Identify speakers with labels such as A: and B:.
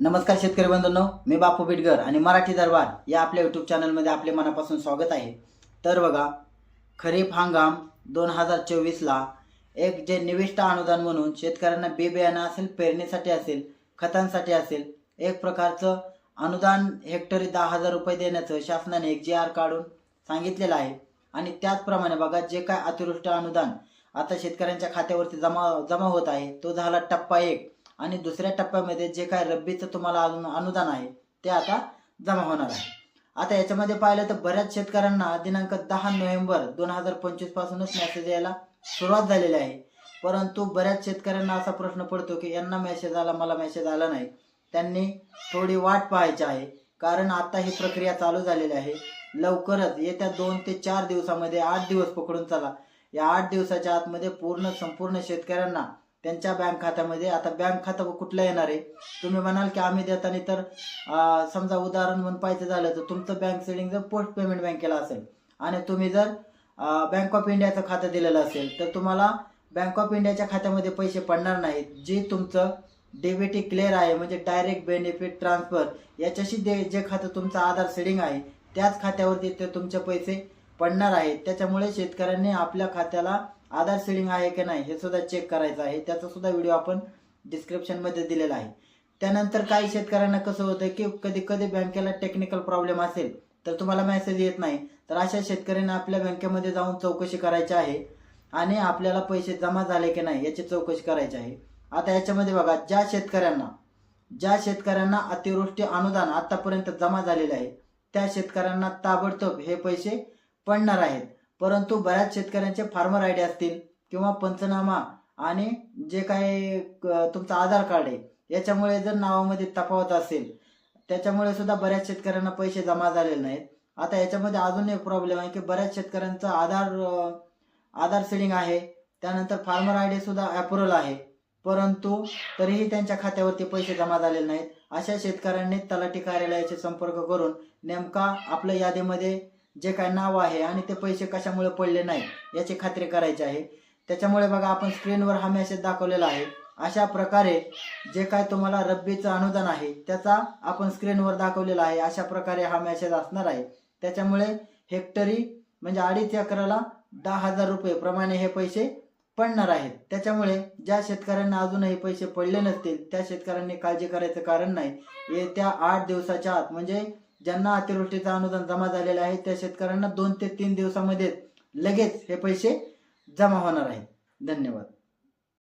A: नमस्कार शेतकरी बंधूंनो मी बापू बिटगर आणि मराठी दरबार या आपल्या यूट्यूब चॅनलमध्ये आपले मनापासून स्वागत आहे. तर बघा खरीप हंगाम दोन हजार चोवीसला एक जे निविष्ट अनुदान म्हणून शेतकऱ्यांना बी बियाणं असेल पेरणीसाठी असेल खतांसाठी असेल एक प्रकारचं अनुदान हेक्टरी दहा हजार रुपये देण्याचं शासनाने एक जी आर काढून सांगितलेलं आहे. आणि त्याचप्रमाणे बघा जे काय अतिवृष्टी अनुदान आता शेतकऱ्यांच्या खात्यावरती जमा जमा होत आहे तो झाला टप्पा एक. आणि दुसऱ्या टप्प्यामध्ये जे काय रब्बीचं तुम्हाला अनु अनुदान आहे ते आता जमा होणार आहे. आता याच्यामध्ये पाहिलं तर बऱ्याच शेतकऱ्यांना दिनांक दहा नोव्हेंबर दोन हजार पंचवीस पासूनच मेसेज यायला सुरुवात झालेली आहे. परंतु बऱ्याच शेतकऱ्यांना असा प्रश्न पडतो की यांना मेसेज आला मला मेसेज आला नाही. त्यांनी थोडी वाट पाहायची आहे. कारण आता ही प्रक्रिया चालू झालेली आहे. लवकरच येत्या दोन ते चार दिवसामध्ये आठ दिवस पकडून चला. या आठ दिवसाच्या आतमध्ये पूर्ण संपूर्ण शेतकऱ्यांना त्यांच्या बँक खात्यामध्ये. आता बँक खातं कुठलं येणार आहे? तुम्ही म्हणाल की आम्ही देताना तर समजा उदाहरण म्हणून पाहिजे झालं तर तुमचं बँक सेडिंग जर पोस्ट पेमेंट बँकेला असेल आणि तुम्ही जर बँक ऑफ इंडियाचं खातं दिलेलं असेल तर तुम्हाला बँक ऑफ इंडियाच्या खात्यामध्ये पैसे पडणार नाहीत. जे तुमचं डेबिटी क्लिअर आहे म्हणजे डायरेक्ट बेनिफिट ट्रान्सफर याच्याशी दे जे खातं तुमचं आधार सेडिंग आहे त्याच खात्यावरती ते तुमचे पैसे पडणार आहेत. त्याच्यामुळे शेतकऱ्यांनी आपल्या खात्याला आधार सेडिंग आहे की नाही हे सुद्धा चेक करायचं आहे. त्याचा सुद्धा व्हिडिओ आपण डिस्क्रिप्शनमध्ये दिलेला आहे. त्यानंतर काही शेतकऱ्यांना कसं होतं की कधी कधी बँकेला टेक्निकल प्रॉब्लेम असेल तर तुम्हाला मेसेज येत नाही. तर अशा शेतकऱ्यांना आपल्या बँकेमध्ये जाऊन चौकशी करायची आहे आणि आपल्याला पैसे जमा झाले की नाही याची चौकशी करायची आहे. आता याच्यामध्ये बघा ज्या शेतकऱ्यांना ज्या शेतकऱ्यांना अतिवृष्टी अनुदान आतापर्यंत जमा झालेले आहे त्या शेतकऱ्यांना ताबडतोब हे पैसे पडणार आहेत. परंतु बऱ्याच शेतकऱ्यांचे फार्मर आय डी असतील किंवा पंचनामा आणि जे काही तुमचं आधार कार्ड आहे याच्यामुळे जर नावामध्ये तफावत असेल त्याच्यामुळे सुद्धा बऱ्याच शेतकऱ्यांना पैसे जमा झालेले नाहीत. आता याच्यामध्ये अजून एक प्रॉब्लेम आहे की बऱ्याच शेतकऱ्यांचं आधार आधार सेडिंग आहे त्यानंतर फार्मर आय डी सुद्धा अप्रुव्हल आहे परंतु तरीही त्यांच्या खात्यावरती पैसे जमा झालेले नाहीत. अशा शेतकऱ्यांनी तलाठी कार्यालयाशी संपर्क करून नेमका आपल्या यादीमध्ये जे काय नाव आहे आणि ते पैसे कशामुळे पडले नाही याची खात्री करायची आहे. त्याच्यामुळे बघा आपण स्क्रीनवर हा मेसेज दाखवलेला आहे. अशा प्रकारे जे काय तुम्हाला रब्बीचं अनुदान आहे त्याचा आपण स्क्रीनवर दाखवलेला आहे. अशा प्रकारे हा मेसेज असणार आहे. त्याच्यामुळे हेक्टरी म्हणजे अडीच एकराला दहा हजार रुपये प्रमाणे हे पैसे पडणार आहेत. त्याच्यामुळे ज्या शेतकऱ्यांना अजूनही पैसे पडले नसतील त्या शेतकऱ्यांनी काळजी करायचं कारण नाही. येत्या आठ दिवसाच्या आत म्हणजे ज्यांना अतिवृष्टीचं अनुदान जमा झालेलं आहे त्या शेतकऱ्यांना दोन ते तीन दिवसामध्ये लगेच हे पैसे जमा होणार आहेत. धन्यवाद.